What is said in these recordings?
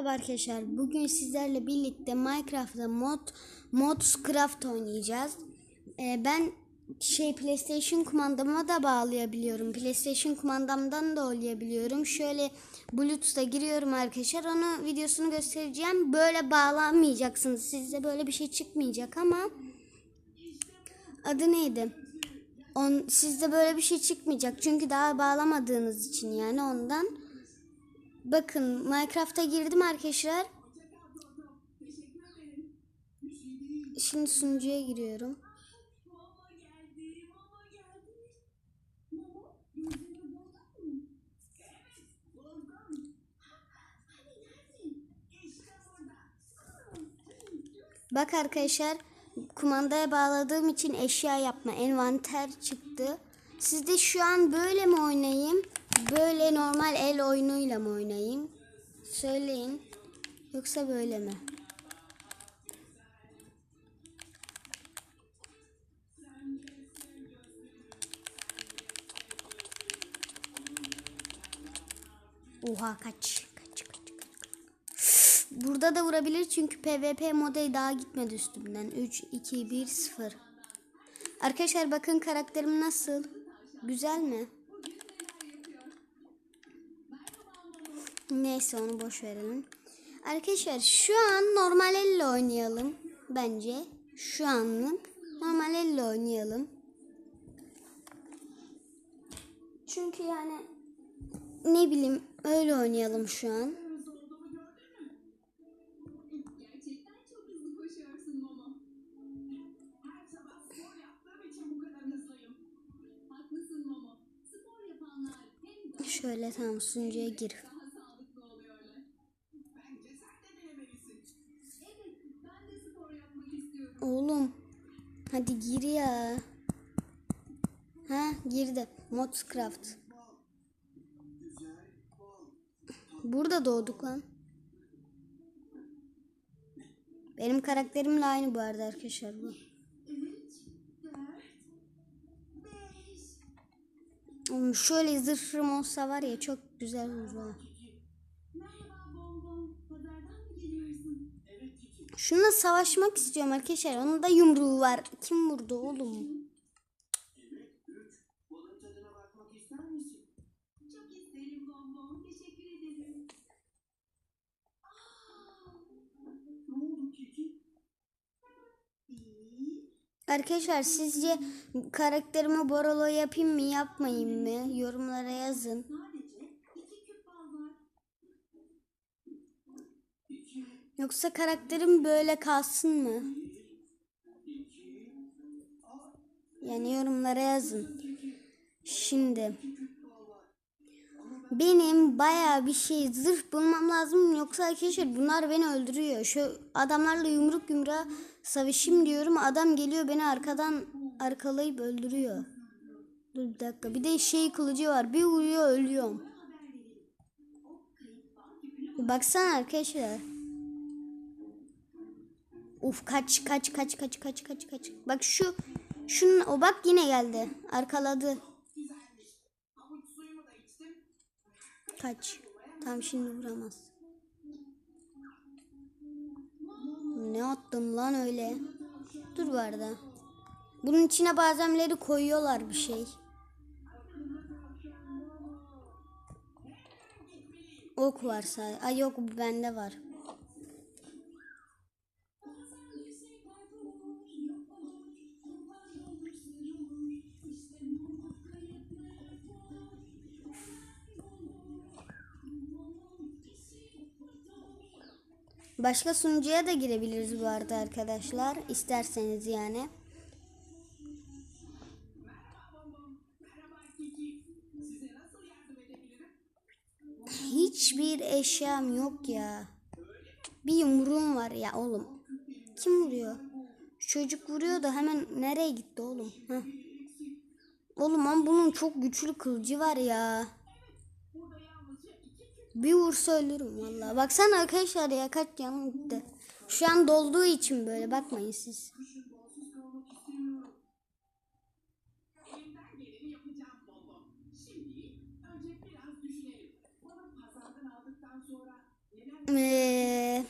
Merhaba arkadaşlar. Bugün sizlerle birlikte Minecraft'ta mod Modscraft oynayacağız. Ee, ben şey PlayStation kumandama da bağlayabiliyorum. PlayStation kumandamdan da oynayabiliyorum. Şöyle Bluetooth'a giriyorum arkadaşlar. Onu videosunu göstereceğim. Böyle bağlanmayacaksınız. Sizde böyle bir şey çıkmayacak ama adı neydi? On, sizde böyle bir şey çıkmayacak. Çünkü daha bağlamadığınız için yani ondan. Bakın Minecraft'a girdim arkadaşlar. Şimdi sunucuya giriyorum. Bak arkadaşlar kumandaya bağladığım için eşya yapma envanter çıktı. Siz de şu an böyle mi oynayayım? Böyle normal el oyunuyla mı oynayayım? Söyleyin. Yoksa böyle mi? Oha kaç. Kaç kaç kaç. Burada da vurabilir çünkü PvP modayı daha gitmedi üstümden. 3, 2, 1, 0. Arkadaşlar bakın karakterim nasıl? Güzel mi? Neyse onu boş verelim. Arkadaşlar şu an normal elle oynayalım. Bence şu anlık normal elle oynayalım. Çünkü yani ne bileyim öyle oynayalım şu an. Gerçekten çok hızlı koşuyorsun Momo. Her sabah spor yaptığım için bu kadar hızlıyım. Haklısın Momo. Spor yapanlar hem daha, Şöyle tamam sunucuya gir. daha sağlıklı oluyorlar. Bence sen de denemelisin. Evet, ben de spor yapmak istiyorum. Oğlum hadi gir ya. Ha girdi. Modscraft. Burada doğduk lan. Benim karakterimle aynı bu arada arkadaşlar bu. Oğlum şöyle zırhım olsa var ya çok güzel olur? Şununla savaşmak istiyorum arkadaşlar. Onun da yumruğu var. Kim vurdu oğlum? Arkadaşlar sizce karakterimi Borolo yapayım mı yapmayayım mı? Yorumlara yazın. Yoksa karakterim böyle kalsın mı? Yani yorumlara yazın. Şimdi benim bayağı bir şey zırh bulmam lazım yoksa arkadaşlar bunlar beni öldürüyor. Şu adamlarla yumruk yumruğa savaşayım diyorum. Adam geliyor beni arkadan arkalayıp öldürüyor. Dur bir dakika. Bir de şey kılıcı var. Bir vuruyor ölüyorum. Baksana arkadaşlar. Uf kaç kaç kaç kaç kaç kaç kaç. Bak şu şunun o bak yine geldi. Arkaladı. Kaç. Tam şimdi vuramaz. Ne attım lan öyle? Dur arada. Bunun içine bazenleri koyuyorlar bir şey. Ok varsa. Ay yok bu bende var. Başka sunucuya da girebiliriz bu arada arkadaşlar. İsterseniz yani. Hiçbir eşyam yok ya. Bir yumruğum var ya oğlum. Kim vuruyor? Çocuk vuruyor da hemen nereye gitti oğlum? Heh. Oğlum ama bunun çok güçlü kılıcı var ya. Bir vursa ölürüm vallahi. Baksana arkadaşlar ya kaç canım gitti. Şu an dolduğu için böyle bakmayın siz. Ee,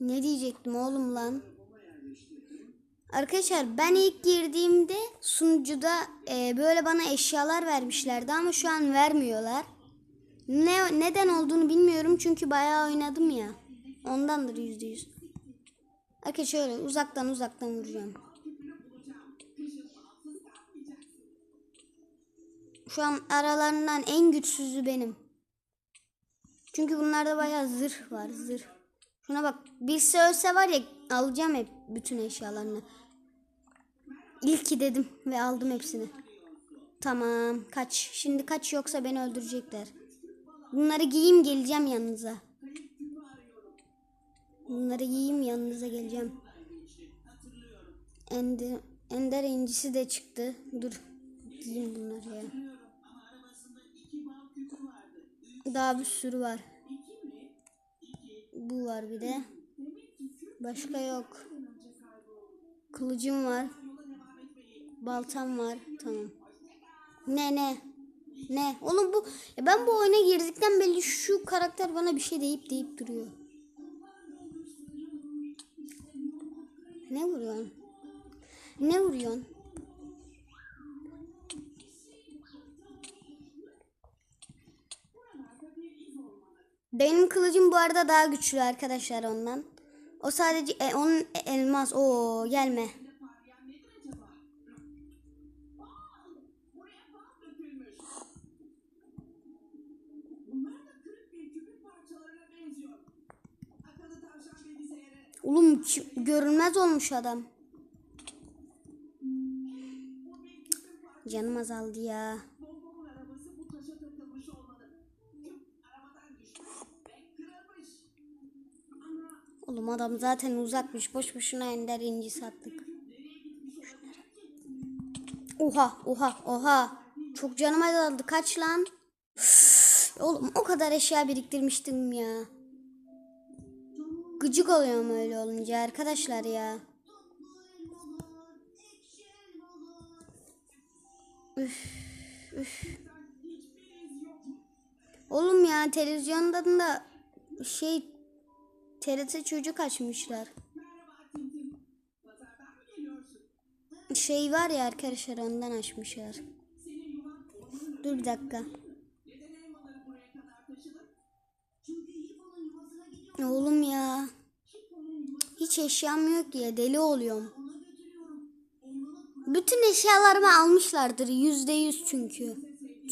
Ne diyecektim oğlum lan? Arkadaşlar ben ilk girdiğimde sunucuda e, böyle bana eşyalar vermişlerdi ama şu an vermiyorlar. Ne neden olduğunu bilmiyorum çünkü bayağı oynadım ya. Ondandır yüzde yüz. Arkadaşlar şöyle uzaktan uzaktan vuracağım. Şu an aralarından en güçsüzü benim. Çünkü bunlarda bayağı zırh var zırh. Şuna bak birisi ölse var ya alacağım hep bütün eşyalarını. İlki dedim ve aldım hepsini. Tamam kaç. Şimdi kaç yoksa beni öldürecekler. Bunları giyeyim geleceğim yanınıza. Bunları giyeyim yanınıza geleceğim. Ender, Ender incisi de çıktı. Dur giyeyim bunları ya. Daha bir sürü var. Bu var bir de. Başka yok. Kılıcım var. Baltam var. Tamam. Ne ne? Ne? Oğlum bu ya ben bu oyuna girdikten beri şu karakter bana bir şey deyip deyip duruyor. Ne vuruyorsun? Ne vuruyorsun? Benim kılıcım bu arada daha güçlü arkadaşlar ondan. O sadece e, onun elmas. Oo gelme. Oğlum görünmez olmuş adam. Canım azaldı ya. Oğlum adam zaten uzakmış. Boş boşuna ender inci sattık. Oha oha oha. Çok canım azaldı. Kaç lan? Oğlum o kadar eşya biriktirmiştim ya. Gıcık oluyorum öyle olunca arkadaşlar ya. Üf, üf. Oğlum ya televizyondan da şey TRT çocuk açmışlar. Şey var ya arkadaşlar ondan açmışlar. Dur bir dakika. Oğlum ya. Hiç eşyam yok ya deli oluyorum. Bütün eşyalarımı almışlardır yüzde yüz çünkü.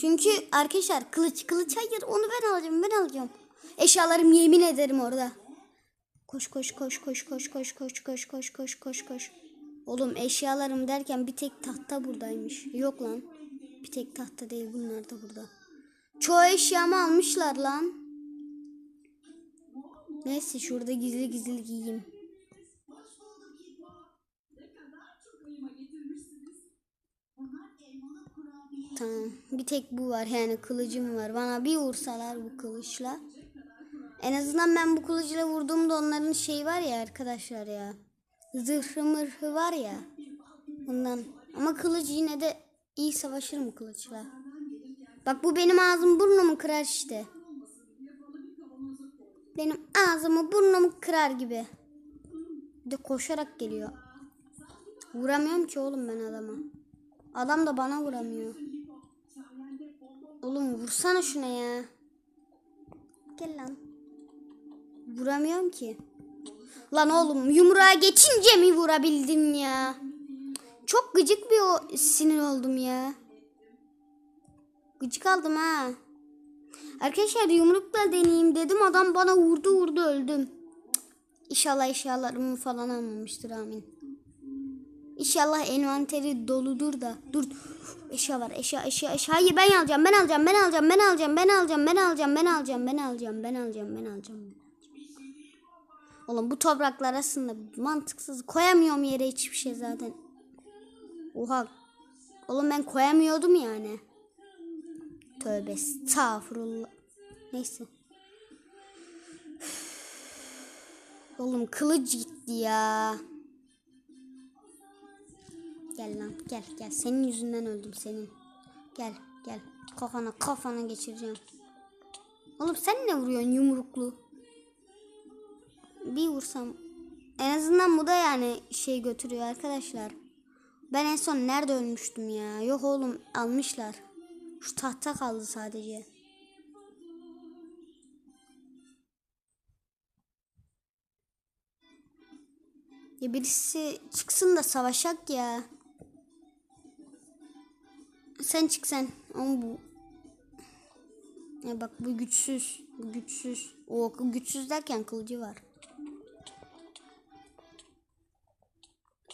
Çünkü arkadaşlar kılıç kılıç hayır onu ben alacağım ben alacağım. Eşyalarım yemin ederim orada. Koş koş koş koş koş koş koş koş koş koş koş koş. Oğlum eşyalarım derken bir tek tahta buradaymış. Yok lan. Bir tek tahta değil bunlar da burada. Çoğu eşyamı almışlar lan. Neyse şurada gizli gizli giyeyim. Tamam. Bir tek bu var yani kılıcım var. Bana bir vursalar bu kılıçla. En azından ben bu kılıçla vurduğumda onların şeyi var ya arkadaşlar ya. Zırhı mırhı var ya. Ondan. Ama kılıç yine de iyi savaşır mı kılıçla? Bak bu benim ağzım burnumu kırar işte. Benim ağzımı burnumu kırar gibi. De koşarak geliyor. Vuramıyorum ki oğlum ben adama. Adam da bana vuramıyor. Oğlum vursana şuna ya. Gel lan. Vuramıyorum ki. Lan oğlum yumruğa geçince mi vurabildim ya? Çok gıcık bir o sinir oldum ya. Gıcık aldım ha. Arkadaşlar yumrukla deneyeyim dedim. Adam bana vurdu vurdu öldüm. İnşallah eşyalarımı falan almamıştır amin. İnşallah envanteri doludur da. Dur. Eşya var. Eşya, eşya, eşya. Hayır ben alacağım. Ben alacağım. Ben alacağım. Ben alacağım. Ben alacağım. Ben alacağım. Ben alacağım. Ben alacağım. Ben alacağım. Ben alacağım. Oğlum bu topraklar aslında mantıksız. Koyamıyorum yere hiçbir şey zaten. Oha. Oğlum ben koyamıyordum yani. Tövbe estağfurullah. Neyse. Oğlum kılıç gitti ya. Gel lan gel gel. Senin yüzünden öldüm senin. Gel gel. Kafana kafana geçireceğim. Oğlum sen ne vuruyorsun yumruklu? Bir vursam En azından bu da yani şey götürüyor arkadaşlar. Ben en son nerede ölmüştüm ya? Yok oğlum almışlar. Şu tahta kaldı sadece. Ya birisi çıksın da savaşak ya. Sen çık sen. Ama bu ya bak bu güçsüz. Bu güçsüz. O güçsüz derken kılıcı var.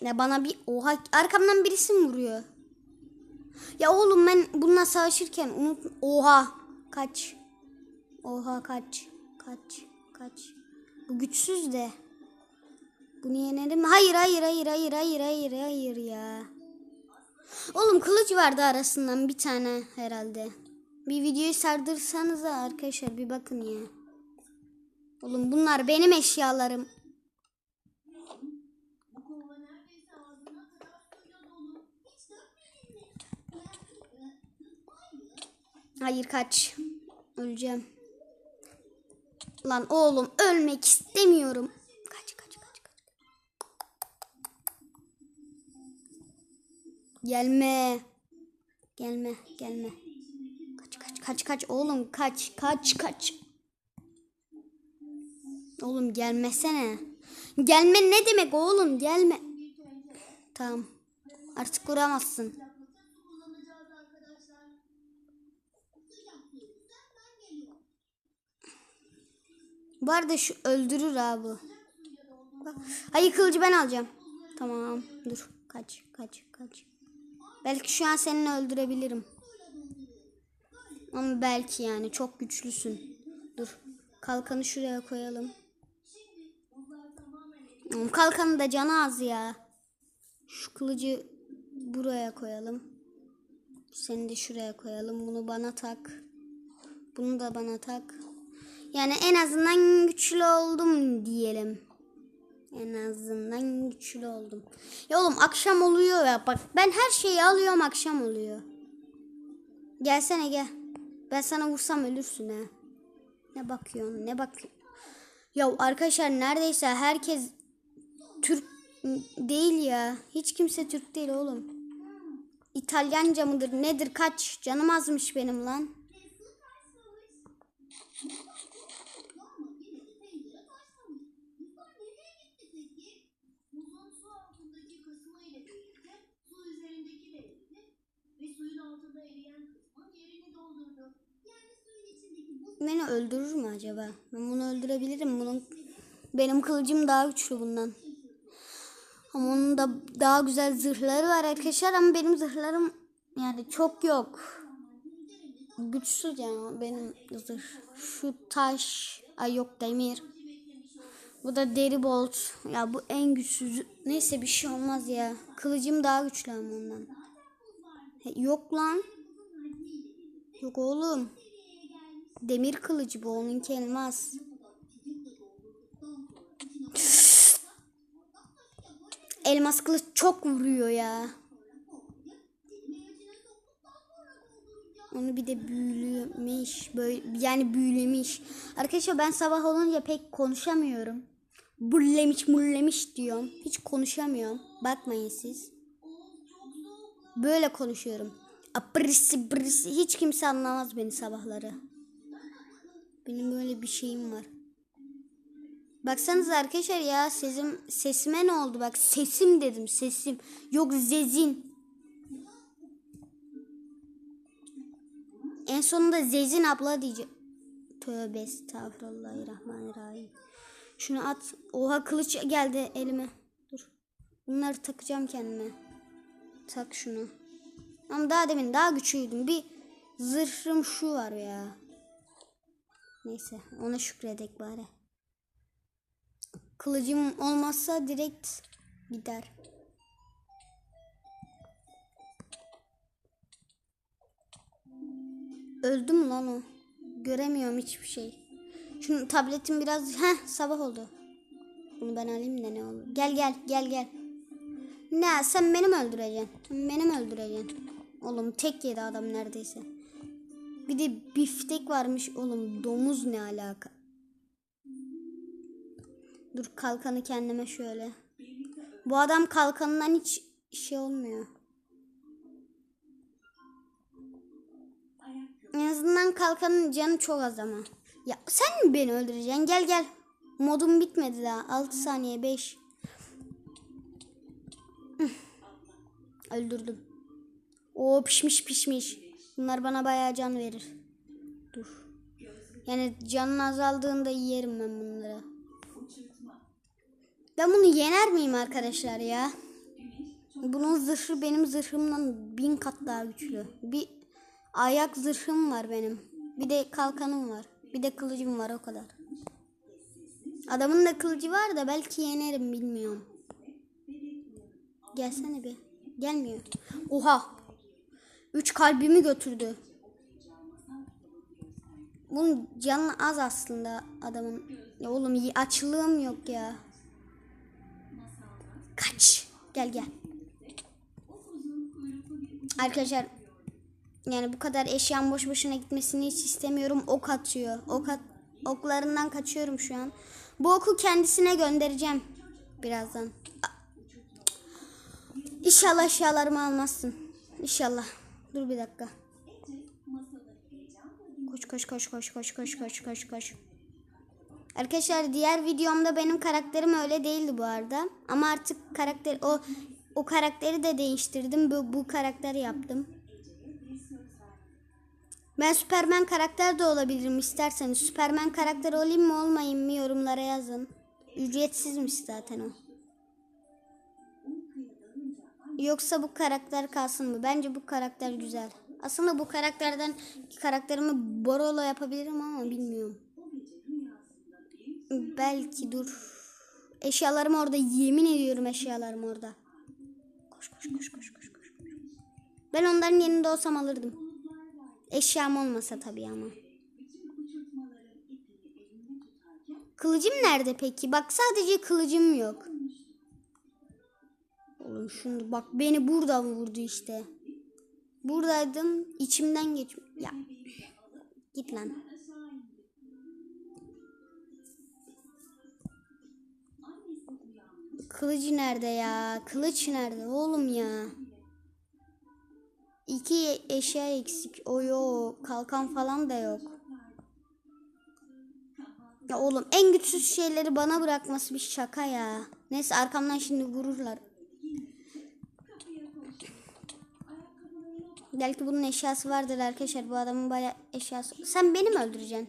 Ya bana bir oha arkamdan birisi mi vuruyor? Ya oğlum ben bununla savaşırken unut oha kaç. Oha kaç. Kaç. Kaç. Bu güçsüz de. Bunu yenerim. Hayır hayır hayır hayır hayır hayır hayır ya. Oğlum kılıç vardı arasından bir tane herhalde. Bir videoyu sardırsanız da arkadaşlar bir bakın ya. Oğlum bunlar benim eşyalarım. Bu kova neredeyse ağzına kadar suyla dolu. Hiç dökmedin mi? Hayır kaç. Öleceğim. Lan oğlum ölmek istemiyorum. Kaç kaç kaç kaç. Gelme. Gelme gelme. Kaç kaç kaç kaç oğlum kaç kaç kaç. Oğlum gelmesene. Gelme ne demek oğlum gelme. Tamam. Artık vuramazsın. Bu arada şu öldürür abi. Hayır kılıcı ben alacağım. Tamam dur. Kaç kaç kaç. Belki şu an seni öldürebilirim. Ama belki yani çok güçlüsün. Dur. Kalkanı şuraya koyalım. Oğlum Kalkanın da canı az ya. Şu kılıcı buraya koyalım. Seni de şuraya koyalım. Bunu bana tak. Bunu da bana tak. Yani en azından güçlü oldum diyelim. En azından güçlü oldum. Ya oğlum akşam oluyor ya bak ben her şeyi alıyorum akşam oluyor. Gelsene gel. Ben sana vursam ölürsün ha. Ne bakıyorsun ne bakıyorsun? Ya arkadaşlar neredeyse herkes Türk değil ya. Hiç kimse Türk değil oğlum. İtalyanca mıdır nedir kaç canım azmış benim lan. Beni öldürür mü acaba? Ben bunu öldürebilirim. Bunun benim kılıcım daha güçlü bundan. Ama onun da daha güzel zırhları var arkadaşlar ama benim zırhlarım yani çok yok. Güçsüz yani benim zırh. Şu taş, ay yok demir. Bu da deri bolt. Ya bu en güçsüz. Neyse bir şey olmaz ya. Kılıcım daha güçlü ama ondan. He, Yok lan. Yok oğlum. Demir kılıcı bu onunki elmas. Elmas kılıç çok vuruyor ya. Onu bir de büyülemiş. Böyle, yani büyülemiş. Arkadaşlar ben sabah olunca pek konuşamıyorum. Bullemiş mullemiş diyorum. Hiç konuşamıyorum. Bakmayın siz. Böyle konuşuyorum. Aprisi brisi. Hiç kimse anlamaz beni sabahları. Benim böyle bir şeyim var. Baksanıza arkadaşlar ya sesim sesime ne oldu? Bak sesim dedim sesim. Yok zezin. En sonunda zezin abla diyeceğim. Tövbe estağfurullah şunu at. Oha kılıç geldi elime. Dur. Bunları takacağım kendime. Tak şunu. Ama daha demin daha güçlüydüm. Bir zırhım şu var ya neyse ona şükredek bari Kılıcım olmazsa direkt gider. Öldü mü lan o? Göremiyorum hiçbir şey. Şunu tabletim biraz... Heh sabah oldu. Bunu ben alayım da ne olur. Gel gel gel gel. Ne sen beni mi öldüreceksin? Sen beni mi öldüreceksin? Oğlum tek yedi adam neredeyse. Bir de biftek varmış oğlum. Domuz ne alaka? Dur kalkanı kendime şöyle. Bu adam kalkanından hiç şey olmuyor. En azından kalkanın canı çok az ama. Ya sen mi beni öldüreceksin? Gel gel. Modum bitmedi daha. 6 saniye 5. Öldürdüm. O pişmiş pişmiş. Bunlar bana bayağı can verir. Dur. Yani canın azaldığında yerim ben bunları. Ben bunu yener miyim arkadaşlar ya? Bunun zırhı benim zırhımdan bin kat daha güçlü. Bir ayak zırhım var benim. Bir de kalkanım var. Bir de kılıcım var o kadar. Adamın da kılıcı var da belki yenerim bilmiyorum. Gelsene bir. Gelmiyor. Oha. Üç kalbimi götürdü. Bunun canı az aslında adamın. Ya oğlum açlığım yok ya. Kaç. Gel gel. Arkadaşlar yani bu kadar eşyan boş boşuna gitmesini hiç istemiyorum. Ok atıyor. Ok at oklarından kaçıyorum şu an. Bu oku kendisine göndereceğim birazdan. İnşallah eşyalarımı almazsın. İnşallah. Dur bir dakika. Koş koş koş koş koş koş koş koş koş. Arkadaşlar diğer videomda benim karakterim öyle değildi bu arada. Ama artık karakter o o karakteri de değiştirdim. Bu bu karakteri yaptım. Ben Süpermen karakter de olabilirim isterseniz. Süpermen karakter olayım mı olmayayım mı yorumlara yazın. Ücretsizmiş zaten o. Yoksa bu karakter kalsın mı? Bence bu karakter güzel. Aslında bu karakterden karakterimi Borolo yapabilirim ama bilmiyorum. Belki dur. Eşyalarım orada. Yemin ediyorum eşyalarım orada. Koş koş koş koş koş koş. Ben onların yerinde olsam alırdım. Eşyam olmasa tabii ama. Kılıcım nerede peki? Bak sadece kılıcım yok. Oğlum şunu bak beni burada vurdu işte. Buradaydım içimden geç. Ya git lan. Kılıcı nerede ya? Kılıç nerede oğlum ya? İki eşya eksik. O yok. Kalkan falan da yok. Ya oğlum en güçsüz şeyleri bana bırakması bir şaka ya. Neyse arkamdan şimdi vururlar. Belki bunun eşyası vardır arkadaşlar. Bu adamın bayağı eşyası. Sen beni mi öldüreceksin?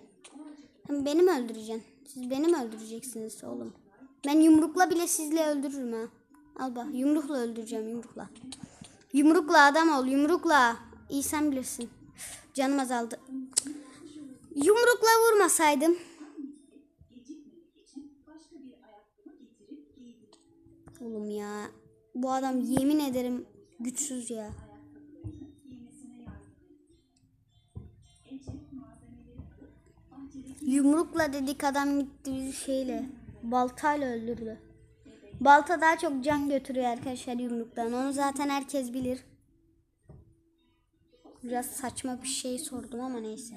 Sen beni mi öldüreceksin? Siz beni mi öldüreceksiniz oğlum? Ben yumrukla bile sizle öldürürüm ha. Al bak yumrukla öldüreceğim yumrukla. Yumrukla adam ol yumrukla. İyi sen bilirsin. Canım azaldı. Yumrukla vurmasaydım. Oğlum ya. Bu adam yemin ederim güçsüz ya. Yumrukla dedik adam gitti bizi şeyle. Baltayla öldürdü. Balta daha çok can götürüyor arkadaşlar yumruktan. Onu zaten herkes bilir. Biraz saçma bir şey sordum ama neyse.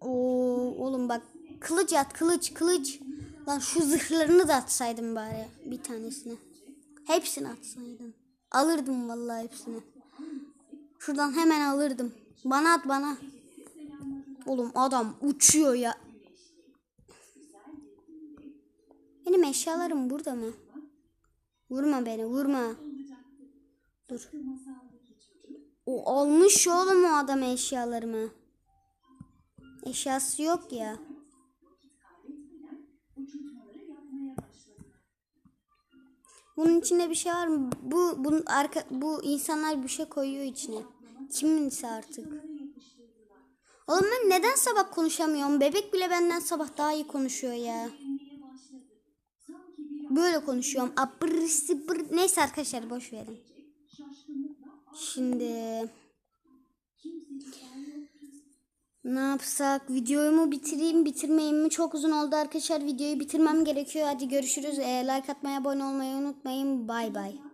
Oo oğlum bak kılıç at kılıç kılıç. Lan şu zırhlarını da atsaydım bari bir tanesini. Hepsini atsaydın. Alırdım vallahi hepsini. Şuradan hemen alırdım. Bana at bana. Oğlum adam uçuyor ya. Benim eşyalarım burada mı? Vurma beni vurma. Dur. O almış oğlum o adam eşyalarımı. Eşyası yok ya. Bunun içinde bir şey var mı? Bu bunun arka bu insanlar bir şey koyuyor içine. Kiminse artık. Oğlum ben neden sabah konuşamıyorum? Bebek bile benden sabah daha iyi konuşuyor ya. Böyle konuşuyorum. Abır, sıbır. Neyse arkadaşlar boş verin. Şimdi ne yapsak? Videoyu mu bitireyim, bitirmeyeyim mi? Çok uzun oldu arkadaşlar. Videoyu bitirmem gerekiyor. Hadi görüşürüz. Ee, like atmayı, abone olmayı unutmayın. Bay bay.